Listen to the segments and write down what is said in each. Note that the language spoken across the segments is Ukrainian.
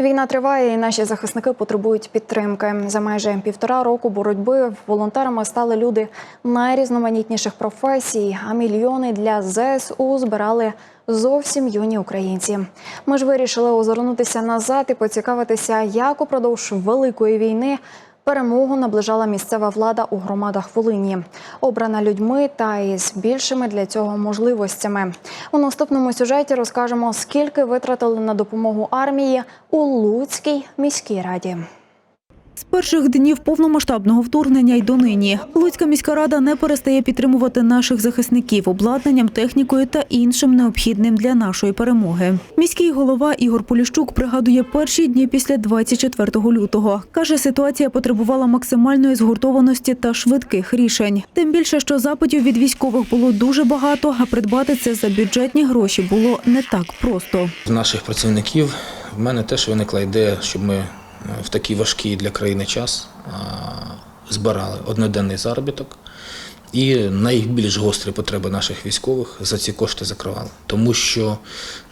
Війна триває, і наші захисники потребують підтримки. За майже півтора року боротьби волонтерами стали люди найрізноманітніших професій, а мільйони для ЗСУ збирали зовсім юні українці. Ми ж вирішили озирнутися назад і поцікавитися, як упродовж великої війни. Перемогу наближала місцева влада у громадах Волині, обрана людьми та із більшими для цього можливостями. У наступному сюжеті розкажемо, скільки витратили на допомогу армії у Луцькій міській раді. З перших днів повномасштабного вторгнення й донині Луцька міська рада не перестає підтримувати наших захисників обладнанням, технікою та іншим необхідним для нашої перемоги. Міський голова Ігор Поліщук пригадує перші дні після 24 лютого. Каже, ситуація потребувала максимальної згуртованості та швидких рішень. Тим більше, що запитів від військових було дуже багато, а придбати це за бюджетні гроші було не так просто. Наших працівників в мене теж виникла ідея, щоб ми в такий важкий для країни час збирали одноденний заробіток і найбільш гострі потреби наших військових за ці кошти закривали. Тому що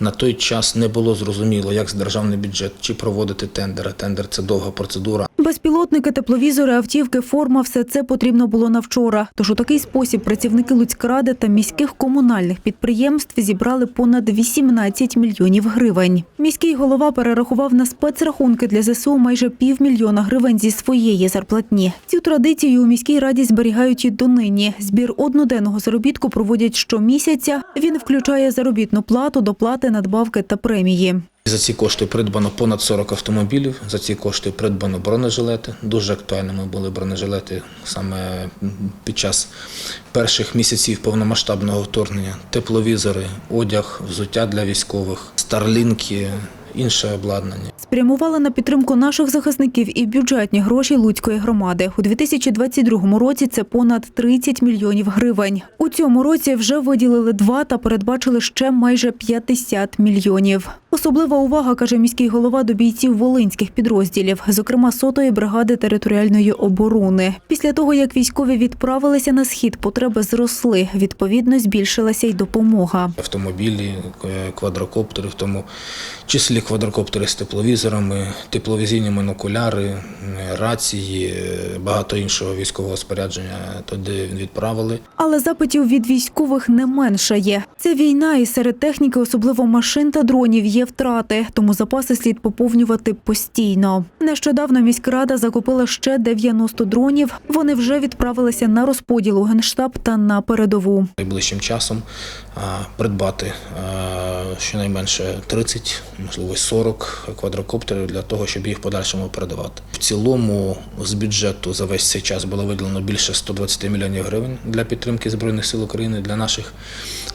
на той час не було зрозуміло, як з державний бюджет чи проводити тендери. Тендер це довга процедура. Безпілотники, тепловізори, автівки, форма – все це потрібно було на вчора. Тож у такий спосіб працівники Луцькради та міських комунальних підприємств зібрали понад 18 мільйонів гривень. Міський голова перерахував на спецрахунки для ЗСУ майже півмільйона гривень зі своєї зарплатні. Цю традицію у міській раді зберігають і донині. Збір одноденного заробітку проводять щомісяця. Він включає заробітну плату, доплати, надбавки та премії. За ці кошти придбано понад 40 автомобілів. За ці кошти придбано бронежилети. Дуже актуальними були бронежилети саме під час перших місяців повномасштабного вторгнення. Тепловізори, одяг, взуття для військових, старлінки, інше обладнання. Спрямували на підтримку наших захисників і бюджетні гроші Луцької громади. У 2022 році це понад 30 мільйонів гривень. У цьому році вже виділили два та передбачили ще майже 50 мільйонів. Особлива увага, каже міський голова, до бійців волинських підрозділів, зокрема сотої бригади територіальної оборони. Після того, як військові відправилися на схід, потреби зросли. Відповідно, збільшилася й допомога. Автомобілі, е, квадрокоптери, в тому числі квадрокоптери з тепловізорами, тепловізійні монокуляри, е, рації, е, багато іншого військового спорядження туди відправили. Але запитів від військових не меншає. Це війна, і серед техніки, особливо машин та дронів, є втрати, тому запаси слід поповнювати постійно. Нещодавно міськрада закупила ще 90 дронів. Вони вже відправилися на розподіл у генштаб та на передову. Найближчим часом придбати щонайменше 30, можливо 40 квадрокоптерів для того, щоб їх в подальшому передавати. В цілому з бюджету за весь цей час було виділено більше 120 мільйонів гривень для підтримки збройних сил України для наших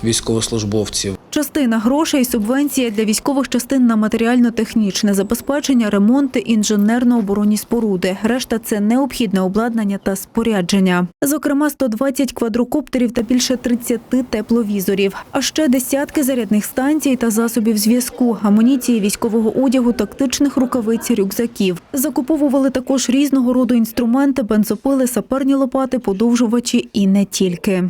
військовослужбовців. Частина грошей – субвенція для військових частин на матеріально-технічне забезпечення, ремонти, інженерно-оборонні споруди. Решта – це необхідне обладнання та спорядження. Зокрема, 120 квадрокоптерів та більше 30 тепловізорів. А ще десятки зарядних станцій та засобів зв'язку, амуніції, військового одягу, тактичних рукавиць, рюкзаків. Закуповували також різного роду інструменти, бензопили, саперні лопати, подовжувачі і не тільки.